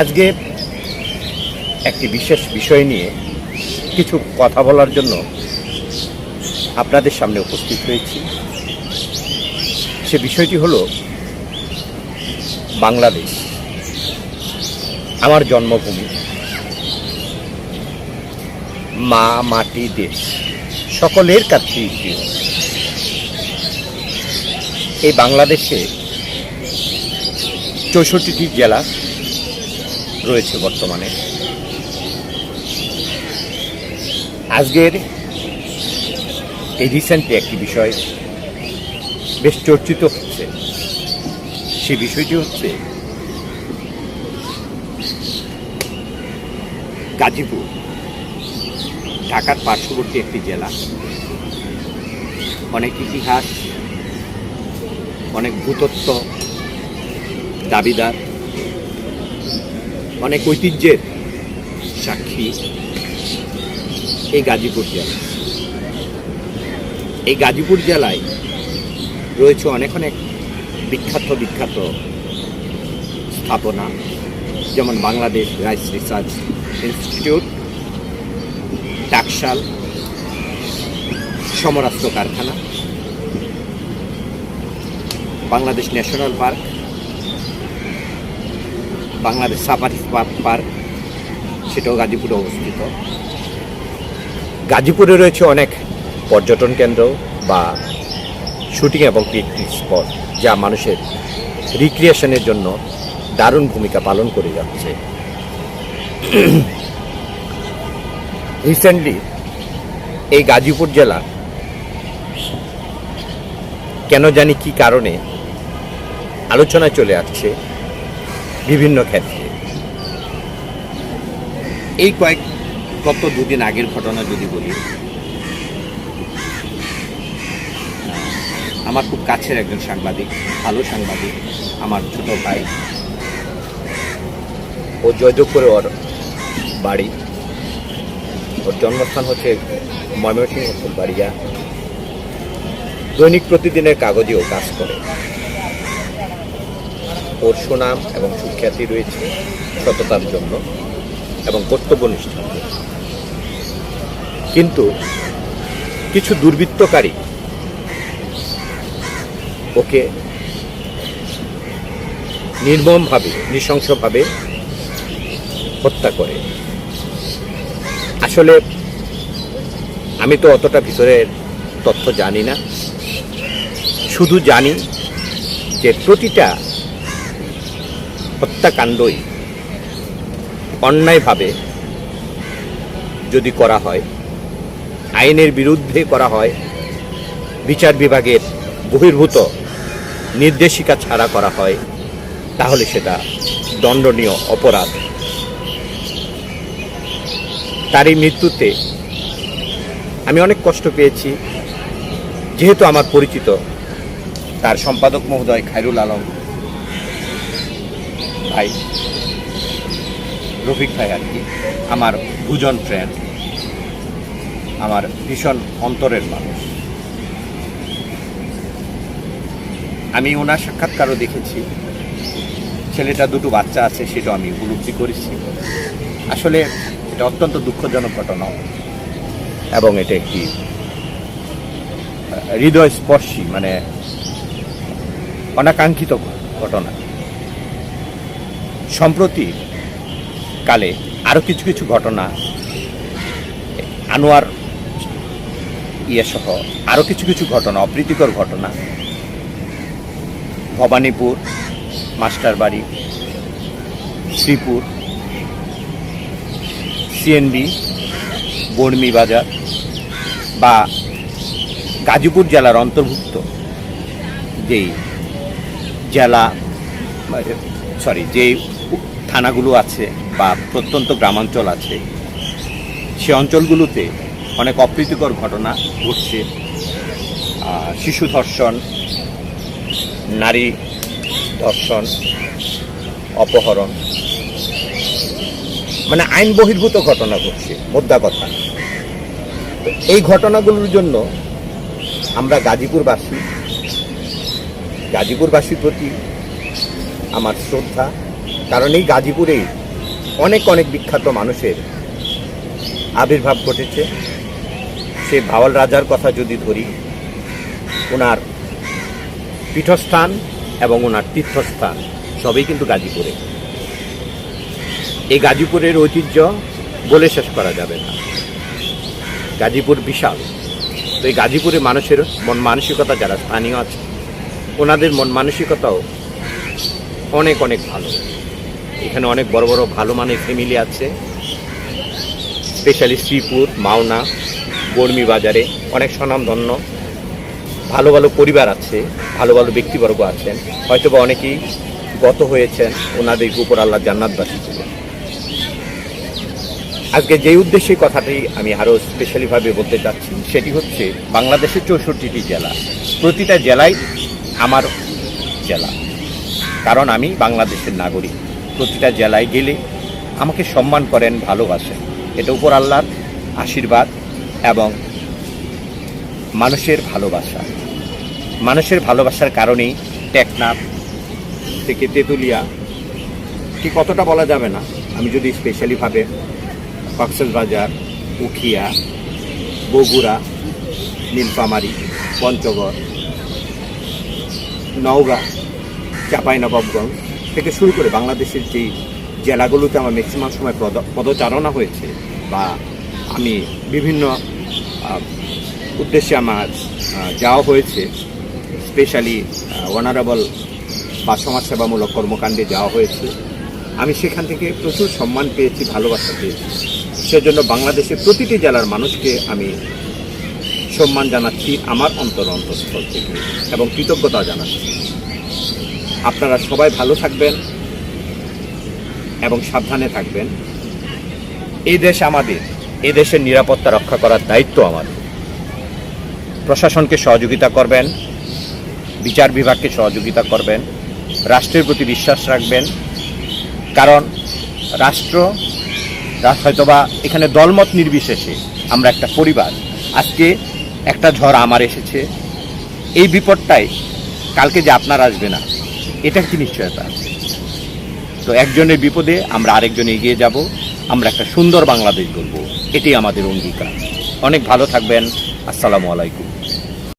আজকে একটি বিশেষ বিষয় নিয়ে কিছু কথা বলার জন্য আপনাদের সামনে উপস্থিত হয়েছি। সে বিষয়টি হলো বাংলাদেশ, আমার জন্মভূমি, মা, মাটি, দেশ, সকলের কাছে প্রিয়। এই বাংলাদেশে চৌষট্টিটি জেলা রয়েছে বর্তমানে। আজকের এই রিসেন্টলি একটি বিষয় বেশ চর্চিত হচ্ছে। সে বিষয়টি হচ্ছে গাজীপুর, ঢাকার পার্শ্ববর্তী একটি জেলা। অনেক ইতিহাস, অনেক ভূতত্ত্ব দাবিদার অনেক ঐতিহ্যের সাক্ষী এই গাজীপুর জেলা এই গাজীপুর জেলায় রয়েছে অনেক অনেক বিখ্যাত বিখ্যাত স্থাপনা, যেমন বাংলাদেশ রাইস রিসার্চ ইনস্টিটিউট, টাকশাল, সমরাস্ত্র কারখানা, Bangladesh national park Bangladesh safari park সেটাও গাজীপুরে অবস্থিত। গাজীপুরে রয়েছে অনেক পর্যটন কেন্দ্র বা শুটিং এবং পিকনিক স্পট যা মানুষের রিক্রিয়েশনের জন্য দারুণ ভূমিকা পালন করে যাচ্ছে। রিসেন্টলি এই গাজীপুর জেলা কেন জানি কি কারণে আলোচনায় চলে আসছে। বিভিন্ন ক্ষেত্রে। এই কয়েক গত দুদিন আগের ঘটনা যদি বলি আমার খুব কাছের একজন সাংবাদিক, ভালো সাংবাদিক, আমার ছোট ভাই। ও জয়দেবপুরে ওর বাড়ি। ওর জন্মস্থান হচ্ছে ময়মনসিংহ ফুলবাড়িয়া দৈনিক প্রতিদিনের কাগজেও কাজ করে। ওর সুনাম এবং সুখ্যাতি রয়েছে সততার জন্য এবং কর্তব্যনিষ্ঠার জন্য কিন্তু কিছু দুর্বৃত্তকারী ওকে নির্মমভাবে, নৃশংসভাবে হত্যা করে। আসলে আমি তো অতটা ভিতরের তথ্য জানি না। শুধু জানি যে প্রতিটা হত্যাকাণ্ডই অন্যায়ভাবে যদি করা হয়, আইনের বিরুদ্ধে করা হয়, বিচার বিভাগের বহির্ভূত নির্দেশিকা ছাড়া করা হয়, তাহলে সেটা দণ্ডনীয় অপরাধ। তার এই মৃত্যুতে আমি অনেক কষ্ট পেয়েছি, যেহেতু আমার পরিচিত তার সম্পাদক মহোদয় খায়রুল আলম। ভাই। রফিক ভাই আর কি। আমার দুজন ফ্রেন্ড আমার ভীষণ অন্তরের মানুষ। আমি ওনার সাক্ষাৎকারও দেখেছি। ছেলেটা দুটো বাচ্চা আছে, সেটা আমি উপলব্ধি করেছি। আসলে এটা অত্যন্ত দুঃখজনক ঘটনা। এবং এটা একটি হৃদয় স্পর্শী মানে অনাকাঙ্ক্ষিত ঘটনা। সম্প্রতি কালে আরও কিছু কিছু ঘটনা আনোয়ার ইয়ে সহ আরও কিছু কিছু ঘটনা, অপ্রীতিকর ঘটনা। ভবানীপুর, মাস্টারবাড়ি, শ্রীপুর, সিএনবি, বর্মি বাজার বা গাজীপুর জেলার অন্তর্ভুক্ত যেই জেলা সরি যে থানাগুলো আছে বা প্রত্যন্ত গ্রামাঞ্চল আছে, সে অঞ্চলগুলোতে অনেক অপ্রীতিকর ঘটনা ঘটছে। শিশু ধর্ষণ, নারী ধর্ষণ, অপহরণ মানে আইন বহির্ভূত ঘটনা ঘটছে, মোদ্দা কথা। এই ঘটনাগুলোর জন্য আমরা গাজীপুরবাসী, গাজীপুরবাসীর প্রতি আমার শ্রদ্ধা কারণ এই গাজীপুরেই অনেক অনেক বিখ্যাত মানুষের আবির্ভাব ঘটেছে। সে ভাওয়াল রাজার কথা যদি ধরি, ওনার পীঠস্থান এবং ওনার তীর্থস্থান সবই কিন্তু গাজীপুরে। এই গাজীপুরের ঐতিহ্য বলে শেষ করা যাবে না। গাজীপুর বিশাল। তো এই গাজীপুরে মানুষের মন মানসিকতা যারা স্থানীয় আছে, ওনাদের মন মানসিকতাও অনেক অনেক ভালো। এখানে অনেক বড় বড় ভালো মানের ফ্যামিলি আছে। স্পেশালি শ্রীপুর, মাওনা, বর্মি বাজারে অনেক স্বনামধন্য, ভালো ভালো পরিবার আছে, ভালো ভালো ব্যক্তিবর্গ আছেন। হয়তোবা অনেকেই গত হয়েছেন ওনাদের উপর আল্লাহ জান্নাতবাসী ছিলেন আজকে যে উদ্দেশ্যে কথাটি আমি আরও স্পেশালিভাবে বলতে চাচ্ছি, সেটি হচ্ছে বাংলাদেশের চৌষট্টিটি জেলা। প্রতিটা জেলাই আমার জেলা। কারণ আমি বাংলাদেশের নাগরিক। প্রতিটা জেলায় গেলে আমাকে সম্মান করেন, ভালোবাসেন। এটা উপর আল্লাহর আশীর্বাদ এবং মানুষের ভালোবাসা। মানুষের ভালোবাসার কারণেই টেকনাফ থেকে তেঁতুলিয়া ঠিক কতটা বলা যাবে না? আমি যদি স্পেশালিভাবে কক্সবাজার, উখিয়া, বগুড়া, নীলফামারী, পঞ্চগড়, নওগাঁ, চাঁপাইনবাবগঞ্জ থেকে শুরু করে বাংলাদেশের যেই জেলাগুলোতে আমার ম্যাক্সিমাম সময় পদ- পদচারণা হয়েছে বা আমি বিভিন্ন উদ্দেশ্যে আমার যাওয়া হয়েছে স্পেশালি অনারেবল বা সমাজসেবামূলক কর্মকাণ্ডে যাওয়া হয়েছে। আমি সেখান থেকে প্রচুর সম্মান পেয়েছি, ভালোবাসা পেয়েছি। সেজন্য বাংলাদেশের প্রতিটি জেলার মানুষকে আমি সম্মান জানাচ্ছি আমার অন্তর অন্তঃস্থল থেকে এবং কৃতজ্ঞতা জানাচ্ছি। আপনারা সবাই ভালো থাকবেন এবং সাবধানে থাকবেন। এই দেশ আমাদের এ দেশের নিরাপত্তা রক্ষা করার দায়িত্ব আমাদের। প্রশাসনকে সহযোগিতা করবেন, বিচার বিভাগকে সহযোগিতা করবেন, রাষ্ট্রের প্রতি বিশ্বাস রাখবেন। কারণ রাষ্ট্র হয়তোবা এখানে দলমত নির্বিশেষে, আমরা একটা পরিবার। আজকে একটা ঝড় আমার এসেছে। এই বিপদটাই, কালকে যে আপনার আসবে না। এটা কি নিশ্চয়তা। আছে তো একজনের বিপদে আমরা আরেকজন এগিয়ে যাব, আমরা একটা সুন্দর বাংলাদেশ গড়ব এটি আমাদের অঙ্গীকার। অনেক ভালো থাকবেন, আসসালামু আলাইকুম।